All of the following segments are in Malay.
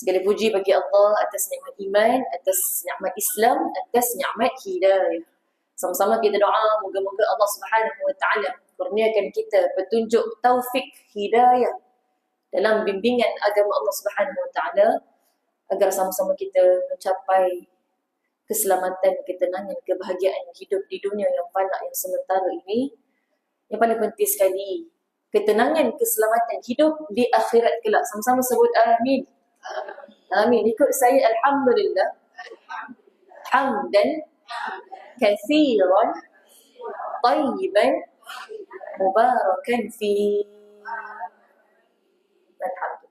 Segala puji bagi Allah atas nikmat iman, atas nikmat Islam, atas nikmat hidayah. Sama-sama kita doa moga-moga Allah Subhanahu wa taala kurniakan kita petunjuk taufik hidayah dalam bimbingan agama Allah Subhanahu wa taala agar sama-sama kita mencapai keselamatan, ketenangan, kebahagiaan hidup di dunia yang fana yang sementara ini. Yang paling penting sekali, ketenangan, keselamatan hidup di akhirat kelak. Sama-sama sebut amin. Amin. Ikut saya Alhamdulillah. Hamdan kathiran tayyiban mubarakan fi. Alhamdulillah.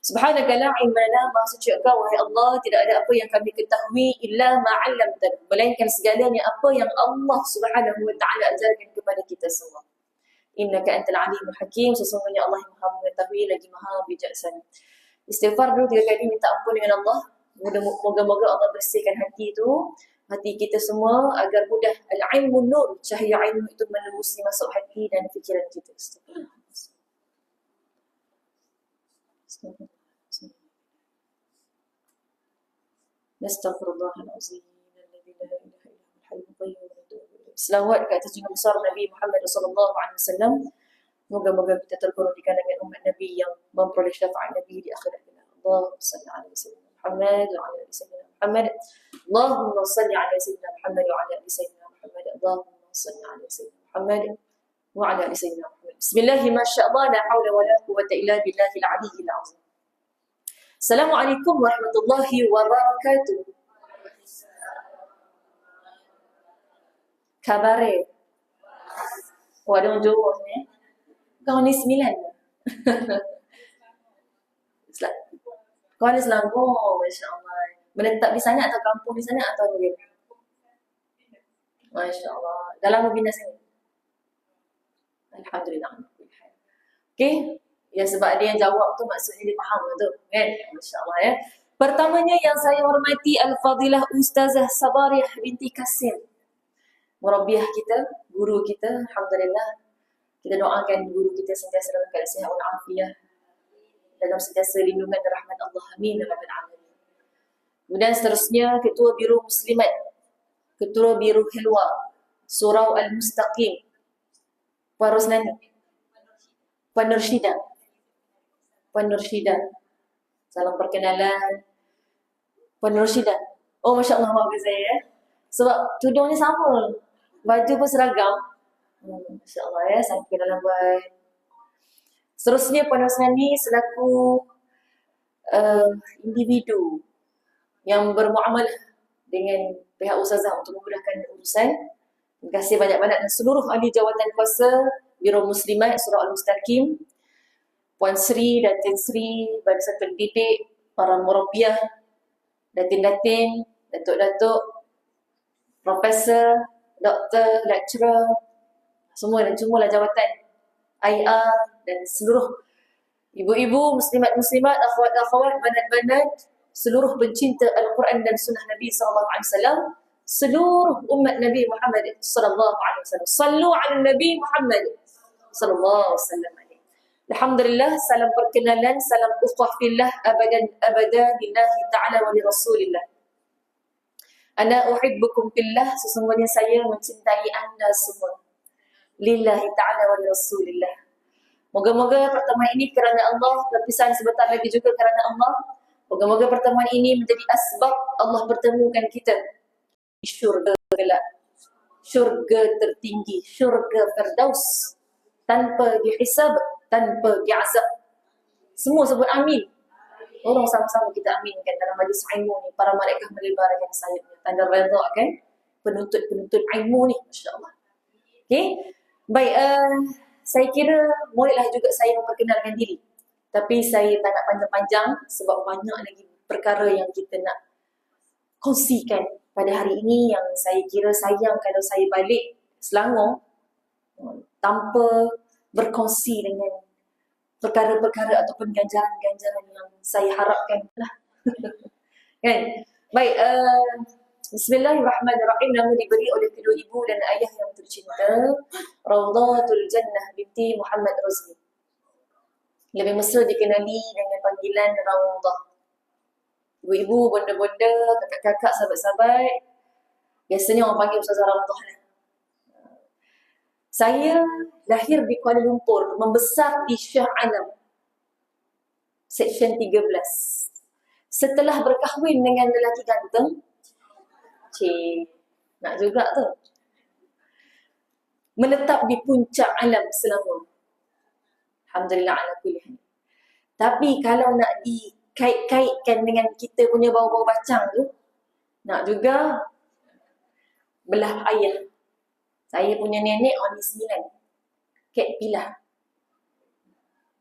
Subhanaka la ilma lana suci engkau wahai Allah tidak ada apa yang kami ketahui illa ma 'allamtana melainkan segalanya apa yang Allah Subhanahu wa taala ajarkan kepada kita semua. Innaka antal alimul hakim sesungguhnya Allah Maha mengetahui lagi Maha bijaksana. Istighfar dulu tiga kali minta ampun dengan Allah. Moga-moga Allah bersihkan hati itu, hati kita semua agar mudah al-ilmu nur, cahaya ilmu itu menembusi masuk hati dan fikiran kita. Selawat ke atas jenis besar Nabi Muhammad SAW Moga-moga kita terkurung di kalangan umat Nabi yang memperoleh syafaat Nabi di akhirat kelak. Allahumma salli ala sayyidina Muhammad wa ala ali sayyidina Muhammad. Allahumma salli ala sayyidina Muhammad wa ala ali sayyidina Muhammad. Allahumma salli ala sayyidina Muhammad wa ala ali sayyidina Muhammad. Bismillah ma sya Allah la haula wa la quwwata illa billahil aliyyil azim. Assalamualaikum warahmatullahi wabarakatuh. Kabare. Oh, ada orang Johor ni. Kau ni sembilan. Kau ni Selangor, Masya Allah. Menetap di sana atau kampung di sana atau bagaimana? Masya Allah. Dalam lama bina sini? Alhamdulillah. Okay. Ya sebab dia jawab tu maksudnya dia faham tu. Kan? Masya Allah ya. Pertamanya yang saya hormati Al-Fadilah Ustazah Sabariah binti Kasim. Murabiah kita, guru kita, Alhamdulillah. Kita doakan guru kita sentiasa dalam keadaan sihat dan afiah. Dalam sentiasa lindungan dan rahmat Allah. Amin. Ya Kemudian seterusnya Ketua Biro Muslimat. Ketua Biro Helwa. Surau Al-Mustaqim. Puan Rosnani. Puan Nurshidah. Puan Nurshidah. Salam perkenalan. Puan Nurshidah. Oh, Masya Allah, maafkan saya ya. Sebab tudungnya sama. Baju pun seragam. Hmm, Masya Allah ya, sampai dalam baik. Seterusnya Puan Rosnani selaku uh, individu yang bermuamalah dengan pihak ustazah untuk memudahkan urusan. Terima kasih banyak-banyak dan seluruh ahli jawatan kuasa Biro Muslimat Surah Al-Mustaqim, Puan Sri, Datin Sri, barisan pendidik, para murabiah, datin-datin, datuk-datuk, profesor, doktor, lecturer, semua dan cumula jawatan IR dan seluruh ibu-ibu, muslimat-muslimat, akhwat-akhwat, banat-banat, seluruh pencinta Al-Quran dan Sunnah Nabi SAW, seluruh umat Nabi Muhammad sallallahu alaihi wasallam. Sallu ala Nabi Muhammad sallallahu alaihi wasallam. Alhamdulillah, salam perkenalan, salam ukhuwah fillah abadan abada lillahi ta'ala wa li rasulillah. Ana uhibbukum fillah, sesungguhnya saya mencintai anda semua. Lillahi ta'ala wa rasulillah. Moga-moga pertemuan ini kerana Allah, perpisahan sebentar lagi juga kerana Allah. Moga-moga pertemuan ini menjadi asbab Allah pertemukan kita. Syurga gelap. Syurga tertinggi. Syurga Firdaus. Tanpa dihisab, tanpa diazab. Semua sebut amin. Orang sama-sama kita aminkan dalam majlis ilmu ni. Para mereka melebarkan sayapnya. Tanda redha kan? Penuntut-penuntut ilmu ni. Masya Allah. Okay. Baik. Uh, saya kira bolehlah juga saya memperkenalkan diri. Tapi saya tak nak panjang-panjang sebab banyak lagi perkara yang kita nak kongsikan pada hari ini yang saya kira sayang kalau saya balik Selangor tanpa berkongsi dengan perkara-perkara ataupun ganjaran-ganjaran yang saya harapkan lah. kan? Baik, uh, Bismillahirrahmanirrahim. Nama diberi oleh kedua ibu dan ayah yang tercinta. Rawdatul Jannah binti Muhammad Razmi. Lebih mesra dikenali dengan panggilan Rawdah. ibu-ibu, bonda-bonda, kakak-kakak, sahabat-sahabat. Biasanya orang panggil Ustazah Ramah lah. Saya lahir di Kuala Lumpur, membesar di Shah Alam. Seksyen 13. Setelah berkahwin dengan lelaki ganteng, cik, nak juga tu. Menetap di puncak alam selama. Alhamdulillah ala kulli hal. Tapi kalau nak dikait-kaitkan dengan kita punya bau-bau bacang tu, nak juga belah ayah. Saya punya nenek oni sembilan. Kek pilah.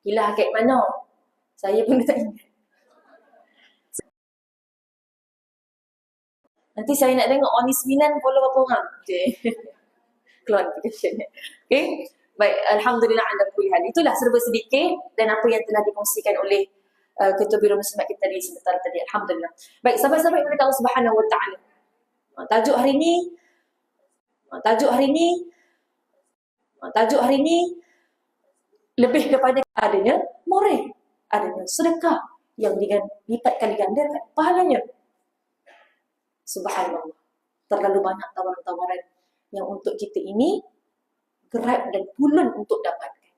Pilah kek mana? Saya pun tak ingat. Nanti saya nak tengok Oni 9 follow berapa orang. Okay. Keluar notification. Okay. Baik, Alhamdulillah ala kulli hal. Itulah serba sedikit dan apa yang telah dikongsikan oleh uh, Ketua Biro Muslimat kita tadi sebentar tadi. Alhamdulillah. Baik, sahabat-sahabat yang Allah Subhanahu Wa Taala. Tajuk hari ini uh, tajuk hari ini uh, tajuk hari ini lebih kepada adanya more, adanya sedekah yang dengan lipat kali gandakan pahalanya. Subhanallah. Terlalu banyak tawaran-tawaran yang untuk kita ini gerak dan pulun untuk dapatkan.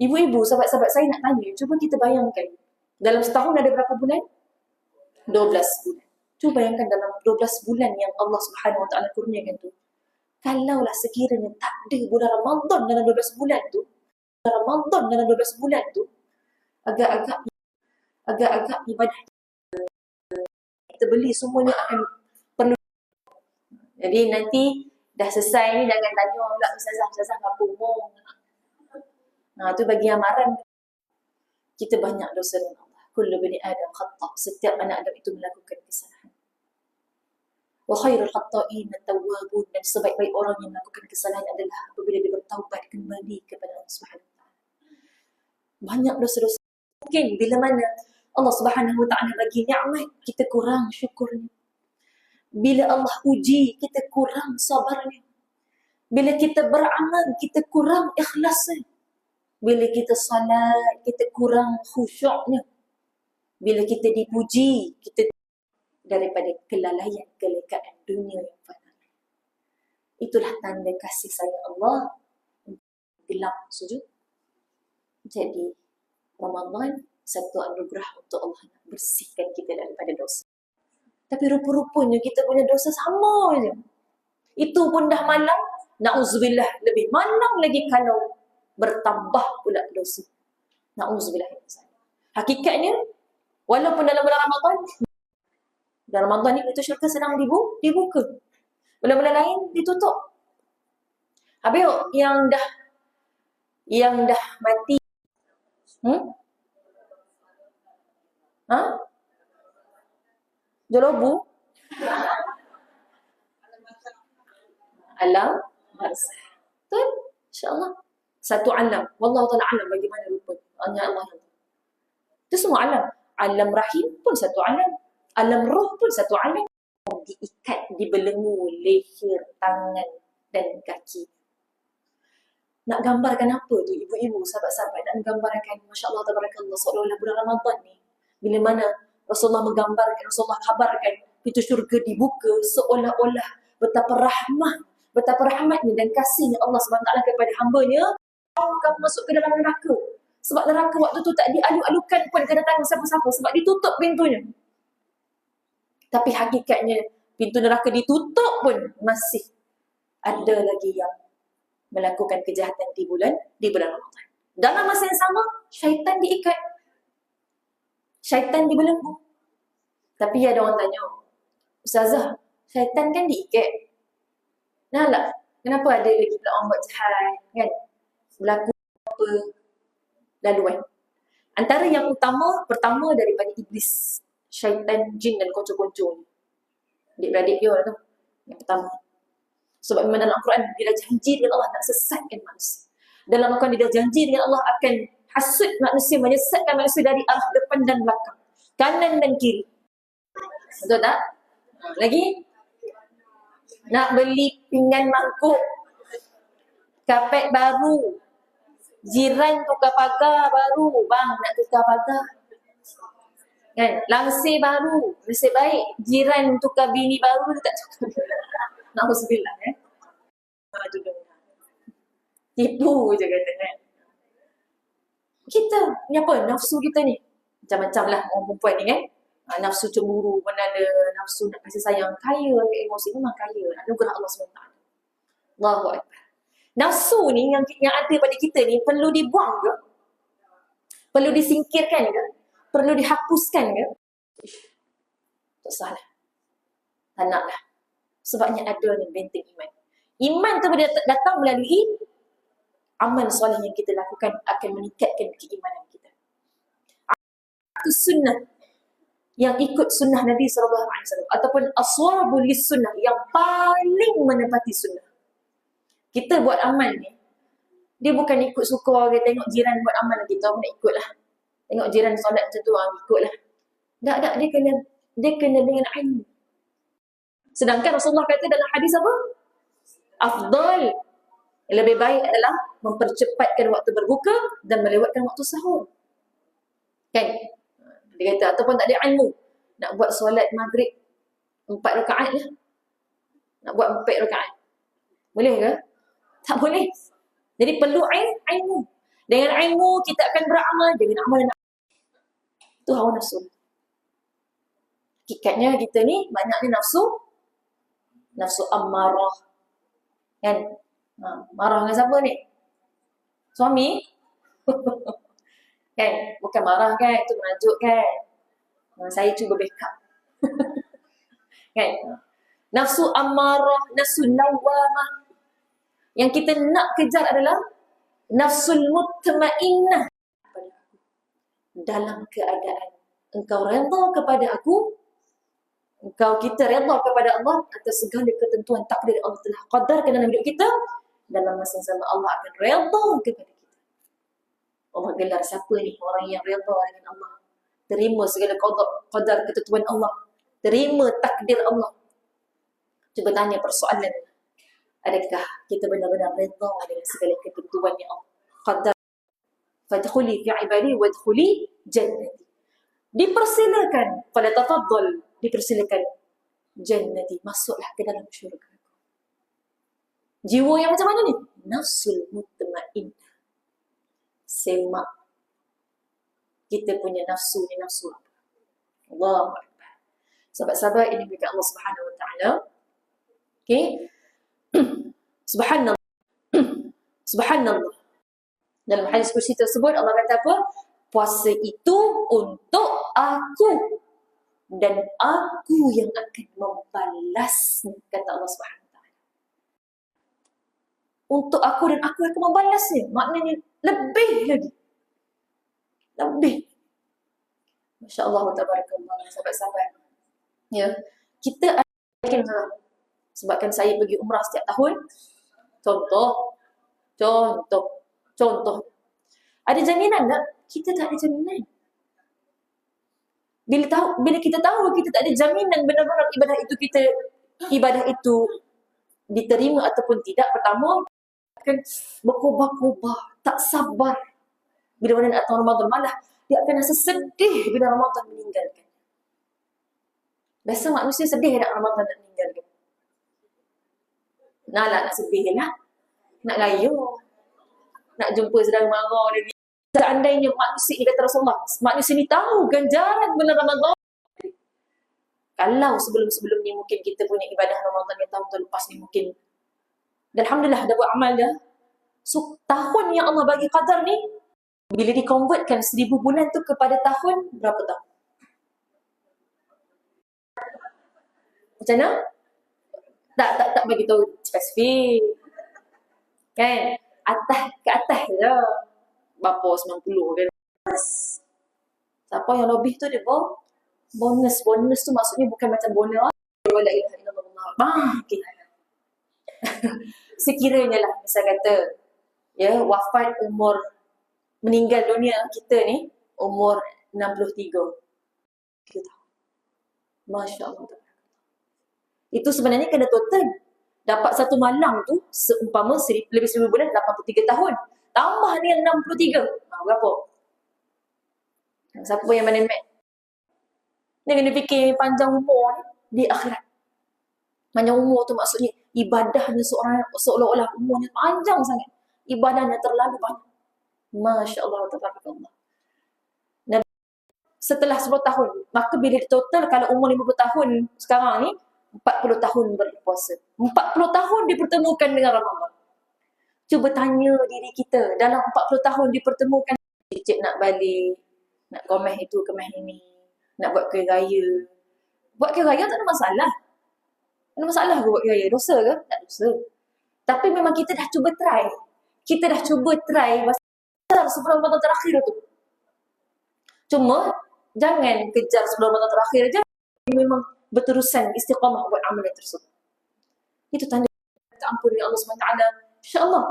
Ibu-ibu, sahabat-sahabat saya nak tanya, cuba kita bayangkan. Dalam setahun ada berapa bulan? 12 bulan. Cuba bayangkan dalam 12 bulan yang Allah Subhanahu Wa Taala kurniakan tu. Kalaulah sekiranya tak ada bulan Ramadan dalam 12 bulan tu, Ramadan dalam 12 bulan tu, agak-agak agak-agak ibadah kita beli semuanya akan perlu. Jadi nanti dah selesai ni jangan tanya pula ustazah ustazah apa umur. Nah tu bagi amaran kita banyak dosa dengan Allah. Kullu bani Adam khata. Setiap anak Adam itu melakukan kesalahan. Wa khairul khata'in at-tawwabun dan sebaik-baik orang yang melakukan kesalahan adalah apabila dia bertaubat kembali kepada Allah Subhanahu. Banyak dosa-dosa. Mungkin bila mana Allah Subhanahu Wa Taala bagi nikmat, kita kurang syukurnya. Bila Allah uji, kita kurang sabarnya. Bila kita beramal, kita kurang ikhlasnya. Bila kita salat, kita kurang khusyuknya. Bila kita dipuji, kita daripada kelalaian kelekaan dunia yang fana. Itulah tanda kasih sayang Allah gelap sujud. Jadi Ramadan satu anugerah untuk Allah nak bersihkan kita daripada dosa. Tapi rupa-rupanya kita punya dosa sama je. Itu pun dah malam, na'udzubillah lebih malam lagi kalau bertambah pula dosa. Na'udzubillah. Hakikatnya, walaupun dalam bulan Ramadan, dalam Ramadan ni pintu syurga sedang dibu, dibuka. Bulan-bulan lain ditutup. Habis yang dah yang dah mati hmm? Ha? Jolobu? Alam barzah. Betul? InsyaAllah. Satu alam. Wallahu ta'ala alam bagaimana rupa. Hanya Allah yang Itu semua alam. Alam rahim pun satu alam. Alam roh pun satu alam. Diikat, dibelenggu leher, tangan dan kaki. Nak gambarkan apa tu ibu-ibu, sahabat-sahabat? Nak gambarkan, Masya Allah, Tabarakallah, seolah-olah bulan Ramadan ni bila mana Rasulullah menggambarkan, Rasulullah kabarkan pintu syurga dibuka seolah-olah betapa rahmat, betapa rahmatnya dan kasihnya Allah SWT kepada hambanya kamu masuk ke dalam neraka. Sebab neraka waktu tu tak dialu-alukan pun kedatangan siapa-siapa sebab ditutup pintunya. Tapi hakikatnya pintu neraka ditutup pun masih ada lagi yang melakukan kejahatan di bulan di bulan Ramadan. Dalam masa yang sama, syaitan diikat syaitan dibelenggu. Tapi ada orang tanya, Ustazah, syaitan kan diikat. Nah lah, kenapa ada lagi pula orang buat jahat, kan? Berlaku apa laluan. Antara yang utama, pertama daripada iblis. Syaitan, jin dan kocok-kocok. Adik-beradik dia lah tu. Yang pertama. Sebab memang dalam Al-Quran, dia dah janji dengan Allah nak sesatkan manusia. Dalam Al-Quran, dia dah janji dengan Allah akan hasut manusia menyesatkan manusia dari arah depan dan belakang kanan dan kiri betul tak lagi nak beli pinggan mangkuk kapet baru jiran tukar pagar baru bang nak tukar pagar Kan? Langsir baru. Nasib baik jiran tukar bini baru dia tak cakap. Nauzubillah eh. Aduh, Tipu je kata kan. Kita, ni apa? Nafsu kita ni. Macam-macam lah orang perempuan ni kan. Ha, nafsu cemburu pun ada, nafsu nak kasih sayang. Kaya, emosi memang kaya. Anugerah Allah SWT. Allahu Akbar. Nafsu ni yang yang ada pada kita ni perlu dibuang ke? Perlu disingkirkan ke? Perlu dihapuskan ke? Tak salah. Tak nak lah. Sebabnya ada ni benteng iman. Iman tu bila datang melalui amal soleh yang kita lakukan akan meningkatkan keimanan kita. Itu sunnah yang ikut sunnah Nabi SAW ataupun aswabul sunnah yang paling menepati sunnah. Kita buat amal ni, dia bukan ikut suka orang tengok jiran buat amal kita, orang nak ikut lah. Tengok jiran solat macam tu, orang ikut lah. Tak, tak, dia kena, dia kena dengan ilmu. Sedangkan Rasulullah kata dalam hadis apa? Afdal. Yang lebih baik adalah mempercepatkan waktu berbuka dan melewatkan waktu sahur. Kan? Dia kata, ataupun tak ada ilmu. Nak buat solat maghrib empat rakaat lah. Nak buat empat rakaat. Boleh ke? Tak boleh. Jadi perlu ilmu. Dengan ilmu kita akan beramal. Dengan amal nak. Itu hawa nafsu. Hakikatnya kita ni banyaknya nafsu nafsu ammarah. Kan? Ha, marah dengan siapa ni? Suami? kan? Bukan marah kan? Itu merajuk kan? Ha, saya cuba backup. kan? Nafsu ammarah, nafsu lawamah. Yang kita nak kejar adalah nafsul mutmainnah dalam keadaan engkau redha kepada aku engkau kita redha kepada Allah atas segala ketentuan takdir Allah telah qadarkan dalam hidup kita dalam masa yang sama Allah akan redha kepada kita. Allah gelar siapa ni? Orang yang redha dengan Allah. Terima segala qadar qadar ketentuan Allah. Terima takdir Allah. Cuba tanya persoalan. Adakah kita benar-benar redha dengan segala ketentuan yang Allah? Qadar. Fadkhuli fi ibadi wadkhuli jannati. Dipersilakan. Pada tafaddal dipersilakan jannati. Masuklah ke dalam syurga jiwa yang macam mana ni? Nafsul mutmain. Semak. Kita punya nafsu ni nafsu apa? Allah sahabat-sahabat ini bagi Allah Subhanahu wa taala. Okey? Subhanallah. Subhanallah. Dalam hadis kursi tersebut Allah kata apa? Puasa itu untuk aku. Dan aku yang akan membalas kata Allah Subhanahu. Untuk aku dan aku akan membalasnya. Maknanya lebih lagi. Lebih. Masya Allah, tabarakallah, sahabat-sahabat. Ya, kita akan sebabkan saya pergi umrah setiap tahun. Contoh, contoh, contoh. Ada jaminan tak? Kita tak ada jaminan bila tahu bila kita tahu kita tak ada jaminan benar-benar ibadah itu kita ibadah itu diterima ataupun tidak pertama akan berkubah-kubah tak sabar. Bila mana nak tahu Ramadan malah dia akan rasa sedih bila Ramadan meninggalkan. Biasa manusia sedih nak Ramadan nak meninggalkan. Nak lah nak sedih lah. Nak layu. Nak jumpa saudara mara lagi. Seandainya manusia ini kata Rasulullah, manusia ini tahu ganjaran bulan Ramadan. Kalau sebelum-sebelum ni mungkin kita punya ibadah Ramadan yang tahun lepas ni mungkin. Alhamdulillah dah buat amal dah. So tahun yang Allah bagi qadar ni, bila dikonvertkan seribu bulan tu kepada tahun, berapa tahun? Macam mana? Tak, tak, tak bagi tahu spesifik. Kan? Atas ke atas je berapa 90 kan siapa yang lebih tu dia bonus bonus tu maksudnya bukan macam bonus wala ilaha illallah ah okay. sekiranya lah misal kata ya wafat umur meninggal dunia kita ni umur 63 kita Masya Allah itu sebenarnya kena total dapat satu malam tu seumpama lebih seribu bulan 83 tahun Tambah ni yang 63. Ha, berapa? Siapa yang mana mat? Dia kena fikir panjang umur ni di akhirat. Panjang umur tu maksudnya ibadahnya seorang seolah-olah umurnya panjang sangat. Ibadahnya terlalu banyak. Masya Allah, tabarakallah. Nabi setelah 10 tahun, maka bila total kalau umur 50 tahun sekarang ni, 40 tahun berpuasa. 40 tahun dipertemukan dengan Ramadan. Cuba tanya diri kita, dalam 40 tahun dipertemukan, cik nak balik, nak komen itu, komen ini, nak buat kue raya. Buat kue raya tak ada masalah. Ada masalah ke buat kue raya? Dosa ke? Tak dosa. Tapi memang kita dah cuba try. Kita dah cuba try kejar sebelum Ramadan terakhir tu. Cuma, jangan kejar sebelum Ramadan terakhir je. Memang berterusan istiqamah buat amalan tersebut. Itu tanda kita ampun Allah SWT. InsyaAllah,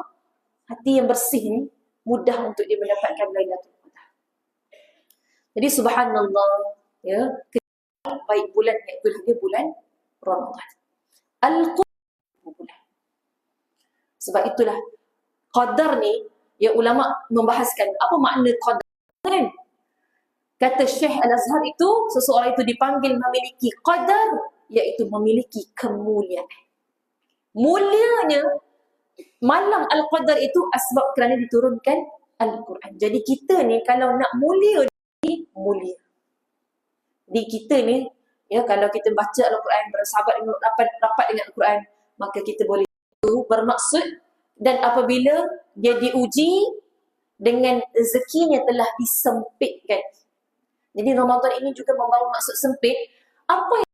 hati yang bersih ni mudah untuk dia mendapatkan Lailatul Qadar. Jadi subhanallah, ya, baik bulan iaitu dia bulan Ramadan. Al-Qadar bulan. Sebab itulah qadar ni ya ulama membahaskan apa makna qadar kan? Kata Syekh Al-Azhar itu seseorang itu dipanggil memiliki qadar iaitu memiliki kemuliaan. Mulianya malam Al-Qadar itu asbab kerana diturunkan Al-Quran. Jadi kita ni kalau nak mulia ni mulia. Di kita ni ya kalau kita baca Al-Quran bersahabat dengan rapat, rapat dengan Al-Quran maka kita boleh bermaksud dan apabila dia diuji dengan rezekinya telah disempitkan. Jadi Ramadan ini juga membawa maksud sempit. Apa yang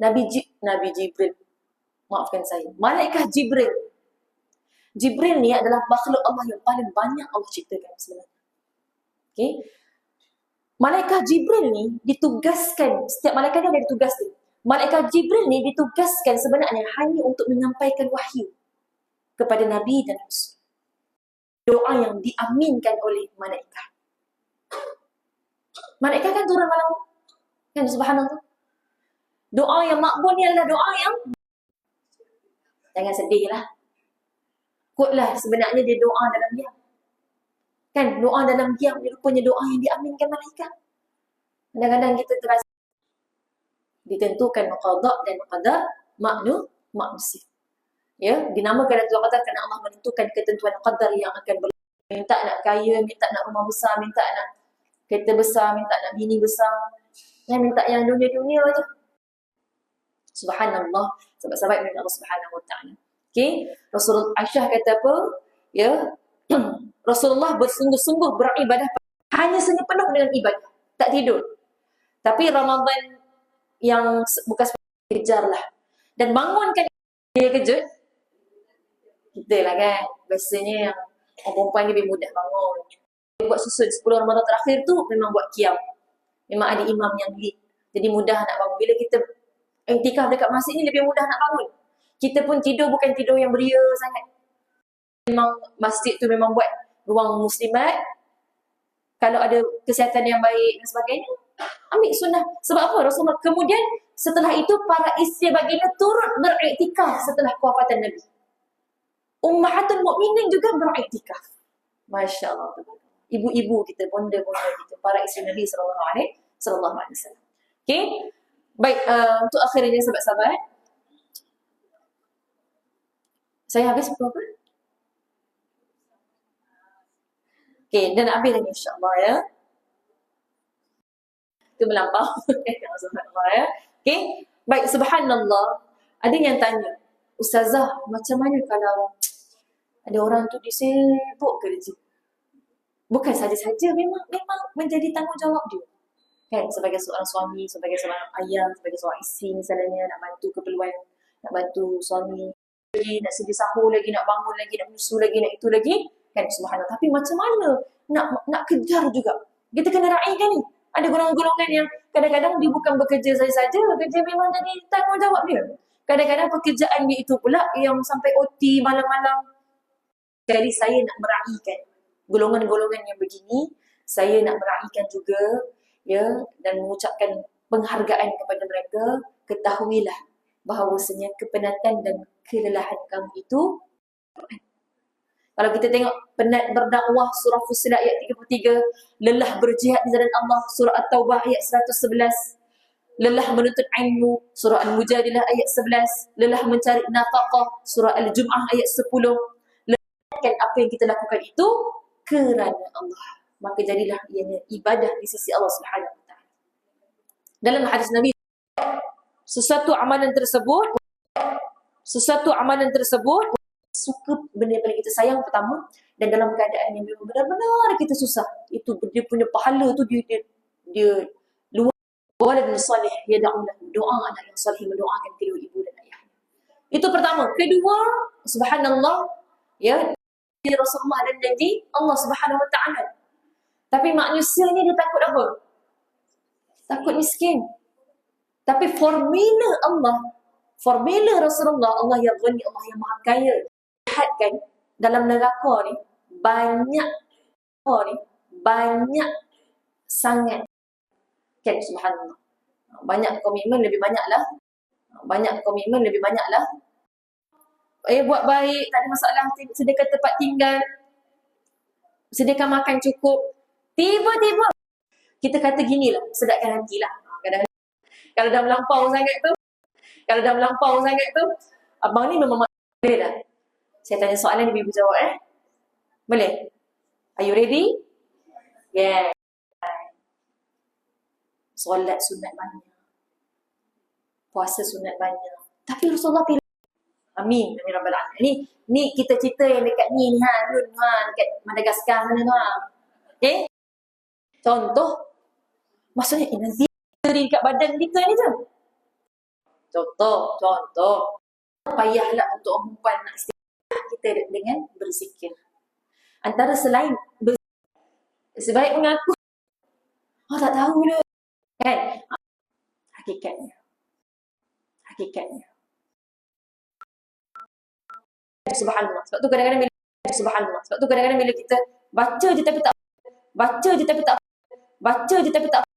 Nabi J Nabi Jibril maafkan saya. Malaikat Jibril. Jibril ni adalah makhluk Allah yang paling banyak Allah ciptakan sebenarnya. Okay. Malaikat Jibril ni ditugaskan, setiap malaikat dia ada tugas dia. Malaikat Jibril ni ditugaskan sebenarnya hanya untuk menyampaikan wahyu kepada Nabi dan Rasul. Doa yang diaminkan oleh malaikat. Malaikat kan turun malam. Kan subhanallah. Doa yang makbul ni adalah doa yang jangan sedih lah. Kutlah sebenarnya dia doa dalam diam. Kan doa dalam diam ni rupanya doa yang diaminkan malaikat. Kadang-kadang kita terasa ditentukan qada dan qadar maknu manusia. Ya, dinamakan Datul Qadar kerana Allah menentukan ketentuan qadar yang akan berlaku. Minta nak kaya, minta nak rumah besar, minta nak kereta besar, minta nak bini besar. Ya, minta yang dunia-dunia aja. Subhanallah. Sebab sahabat minta Allah Subhanahu Wa Taala. Okay, Rasulullah Aisyah kata apa? Ya, Rasulullah bersungguh-sungguh beribadah hanya senyap penuh dengan ibadah, tak tidur. Tapi Ramadan yang bekas kejar lah. Dan bangunkan dia kejut. Kita lah kan. Biasanya yang perempuan lebih mudah bangun. Dia buat susun 10 Ramadan terakhir tu memang buat kiam. Memang ada imam yang lead. Jadi mudah nak bangun. Bila kita intikaf dekat masjid ni lebih mudah nak bangun. Kita pun tidur bukan tidur yang beria sangat. Memang masjid tu memang buat ruang muslimat. Kalau ada kesihatan yang baik dan sebagainya, ambil sunnah. Sebab apa? Rasulullah kemudian setelah itu para isteri baginda turut beriktikaf setelah kewafatan Nabi. Ummahatul Mukminin juga beriktikaf. Masya Allah. Ibu-ibu kita, bonda-bonda kita, para isteri Nabi sallallahu alaihi sallallahu alaihi wasallam. Okey. Baik, uh, untuk akhirnya sahabat-sahabat. Saya habis pukul Okey, dan habis lagi insya-Allah ya itu melampau. subhanallah ya. Okay. Baik, subhanallah. Ada yang tanya, Ustazah, macam mana kalau ada orang tu disibuk kerja? Bukan saja-saja, memang memang menjadi tanggungjawab dia. Kan, sebagai seorang suami, sebagai seorang ayah, sebagai seorang isteri misalnya, nak bantu keperluan, nak bantu suami, lagi, nak sedia sahur lagi, nak bangun lagi, nak menyusu lagi, nak itu lagi. Kan, subhanallah. Tapi macam mana nak nak kejar juga? Kita kena raikan ni ada golongan-golongan yang kadang-kadang dia bukan bekerja saja-saja, bekerja memang jadi tanggungjawab dia. Kadang-kadang pekerjaan dia itu pula yang sampai OT malam-malam. Jadi saya nak meraihkan golongan-golongan yang begini, saya nak meraihkan juga ya dan mengucapkan penghargaan kepada mereka, ketahuilah bahawasanya kepenatan dan kelelahan kamu itu Kalau kita tengok penat berdakwah surah Fussilat ayat 33, lelah berjihad di jalan Allah surah At-Taubah ayat 111, lelah menuntut ilmu surah Al-Mujadilah ayat 11, lelah mencari nafkah surah Al-Jum'ah ayat 10. Lelahkan apa yang kita lakukan itu kerana Allah. Maka jadilah ianya ibadah di sisi Allah Subhanahu wa taala. Dalam hadis Nabi sesuatu amalan tersebut sesuatu amalan tersebut suka benda yang paling kita sayang pertama dan dalam keadaan yang memang benar-benar kita susah itu dia punya pahala tu dia dia, dia luar walad salih. Dia doa doa anak yang salih mendoakan kedua ibu dan ayah. Itu pertama. Kedua subhanallah ya Rasulullah dan janji Allah Subhanahu wa taala. Tapi manusia ni dia takut apa? Takut miskin. Tapi formula Allah formula Rasulullah Allah yang ghani Allah yang maha kaya lihatkan dalam neraka ni banyak oh ni banyak sangat. Kan subhanallah. Banyak komitmen lebih banyak lah banyak komitmen lebih banyak lah eh buat baik tak ada masalah. Sediakan tempat tinggal. Sediakan makan cukup. Tiba-tiba kita kata gini lah sedapkan hati lah kadang kalau dah melampau sangat tu kalau dah melampau sangat tu, abang ni memang boleh dah. Saya tanya soalan, ibu jawab eh. Boleh? Are you ready? Yeah. Solat sunat banyak. Puasa sunat banyak. Tapi Rasulullah pilih. Amin. Amin Rabbal Alamin. Ni, ni kita cerita yang dekat ni, ni ha, Nun, ha, dekat Madagaskar sana ha. Okay? Contoh, maksudnya eh, nanti dekat badan kita ni tu. Contoh, contoh. Payahlah untuk perempuan nak kita dengan berzikir. Antara selain berzikir, sebaik mengaku, oh tak tahu lah. Kan? Hakikatnya. Hakikatnya. Subhanallah. Sebab tu kadang-kadang bila Subhanallah. Sebab tu kadang-kadang bila kita baca je tapi tak baca je tapi tak baca je tapi tak